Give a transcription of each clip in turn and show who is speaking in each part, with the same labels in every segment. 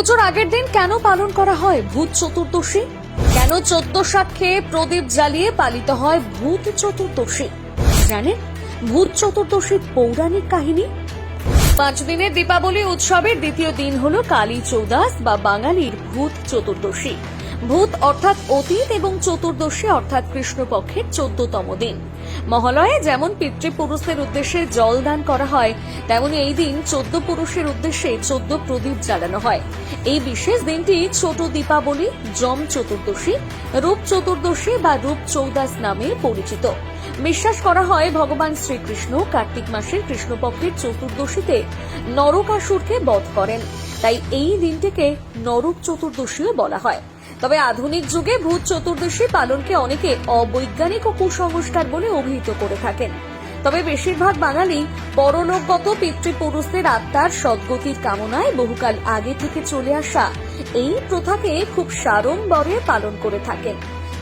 Speaker 1: পুজোর আগের দিন কেন পালন করা হয় ভূত চতুর্দশী? কেন চোদ্দ শাক খেয়ে প্রদীপ জ্বালিয়ে পালিত হয় ভূত চতুর্দশী? জানেন, ভূত চতুর্দশীর পৌরাণিক কাহিনী? পাঁচ দিনের দীপাবলি উৎসবের দ্বিতীয় দিন হল কালী চৌদাস বা বাঙালির ভূত চতুর্দশী। ভূত অর্থাৎ অতীত এবং চতুর্দশী অর্থাৎ কৃষ্ণপক্ষের চোদ্দতম দিন। মহালয়ে যেমন পিতৃপুরুষের উদ্দেশ্যে জল দান করা হয়, তেমনি এই দিন চোদ্দ পুরুষের উদ্দেশ্যে চোদ্দ প্রদীপ জ্বালানো হয়। এই বিশেষ দিনটি ছোট দীপাবলি, যম চতুর্দশী, রূপ চতুর্দশী বা রূপ চৌদাস নামে পরিচিত। বিশ্বাস করা হয় ভগবান শ্রীকৃষ্ণ কার্তিক মাসের কৃষ্ণপক্ষের চতুর্দশীতে নরকাসুরকে বধ করেন। তাই এই দিনটিকে নরক চতুর্দশীও বলা হয়। তবে আধুনিক যুগে ভূত চতুর্দশী পালনকে অনেকে অবৈজ্ঞানিক ও কুসংস্কার বলে অভিহিত করে থাকেন। তবে বেশিরভাগ বাঙালি পরলোকগত পিতৃপুরুষদের আত্মার সদ্গতির কামনায় বহুকাল আগে থেকে চলে আসা এই প্রথাকে খুব সাড়ম্বরে পালন করে থাকেন।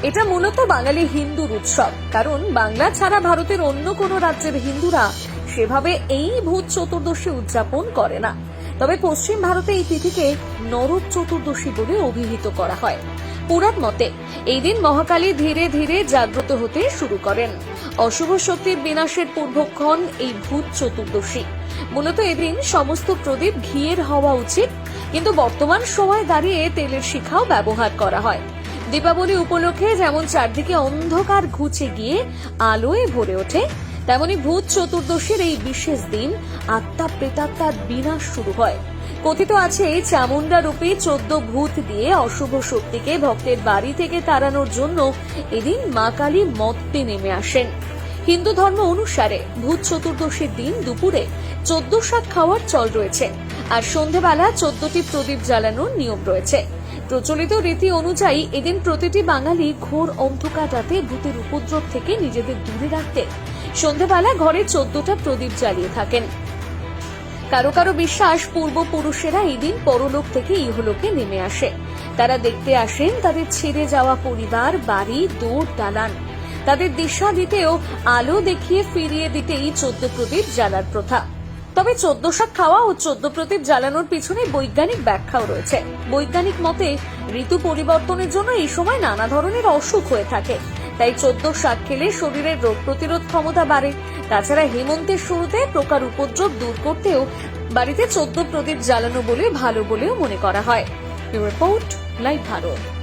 Speaker 1: এটা মূলত বাঙালি হিন্দুর উৎসব। কারণ বাংলা ছাড়া ভারতের অন্য কোনো রাজ্যের হিন্দুরা সেভাবে এই ভূত চতুর্দশী উদযাপন করে না। তবে পশ্চিম ভারতে এই তিথিকে নরক চতুর্দশী বলে অভিহিত করা হয়। পুরাণ মতে, এই দিন মহাকালী ধীরে ধীরে জাগ্রত হতে শুরু করেন। অশুভ শক্তির বিনাশের পূর্বক্ষণ এই ভূত চতুর্দশী। মূলত এদিন সমস্ত প্রদীপ ঘিয়ের হওয়া উচিত, কিন্তু বর্তমান সময় দাঁড়িয়ে তেলের শিখাও ব্যবহার করা হয়। দীপাবলি উপলক্ষে যেমন চারদিকে অন্ধকার ঘুচে গিয়ে আলোয় ভরে ওঠে তেমনি ভূত চতুর্দশীর এই বিশেষ দিন আত্মা প্রেতাত্মার বিনাশ শুরু হয়। কথিত আছে চামুন্ডা রূপে চোদ্দ ভূত দিয়ে অশুভ শক্তিকে ভক্তের বাড়ি থেকে তাড়ানোর জন্য এদিন মা কালী মত্তে নেমে আসেন। হিন্দু ধর্ম অনুসারে ভূত চতুর্দশীর দিন দুপুরে চোদ্দ শাক খাওয়ার চল রয়েছে আর সন্ধেবেলা চোদ্দটি প্রদীপ জ্বালানোর নিয়ম রয়েছে। প্রচলিত রীতি অনুযায়ী এদিন প্রতিটি বাঙালি ঘোর অন্ধকার রাতে ভূতের উপদ্রব থেকে নিজেদের দূরে রাখতে সন্ধেবেলা ঘরে চোদ্দটা প্রদীপ জ্বালিয়ে থাকেন। কারও কারও বিশ্বাস পূর্বপুরুষেরা এই দিন পরলোক থেকে ইহলোকে নেমে আসে। তারা দেখতে আসেন তাদের ছেড়ে যাওয়া পরিবার, বাড়ি দৌড় দালান। তাদের দিশা দিতেও আলো দেখিয়ে ফিরিয়ে দিতেই চোদ্দ প্রদীপ জ্বালার প্রথা। তবে চোদ্দ শাক খাওয়া ও চোদ্দ প্রদীপ জ্বালানোর পিছনে বৈজ্ঞানিক ব্যাখ্যাও রয়েছে। বৈজ্ঞানিক মতে, ঋতু পরিবর্তনের জন্য এই সময় নানা ধরনের অসুখ হয়ে থাকে। তাই চোদ্দ শাক খেলে শরীরের রোগ প্রতিরোধ ক্ষমতা বাড়ে। তাছাড়া হেমন্তের শুরুতে প্রকার উপদ্রব দূর করতেও বাড়িতে চোদ্দ প্রদীপ জ্বালানো বলে ভালো বলেও মনে করা হয়। Report, live Bharat.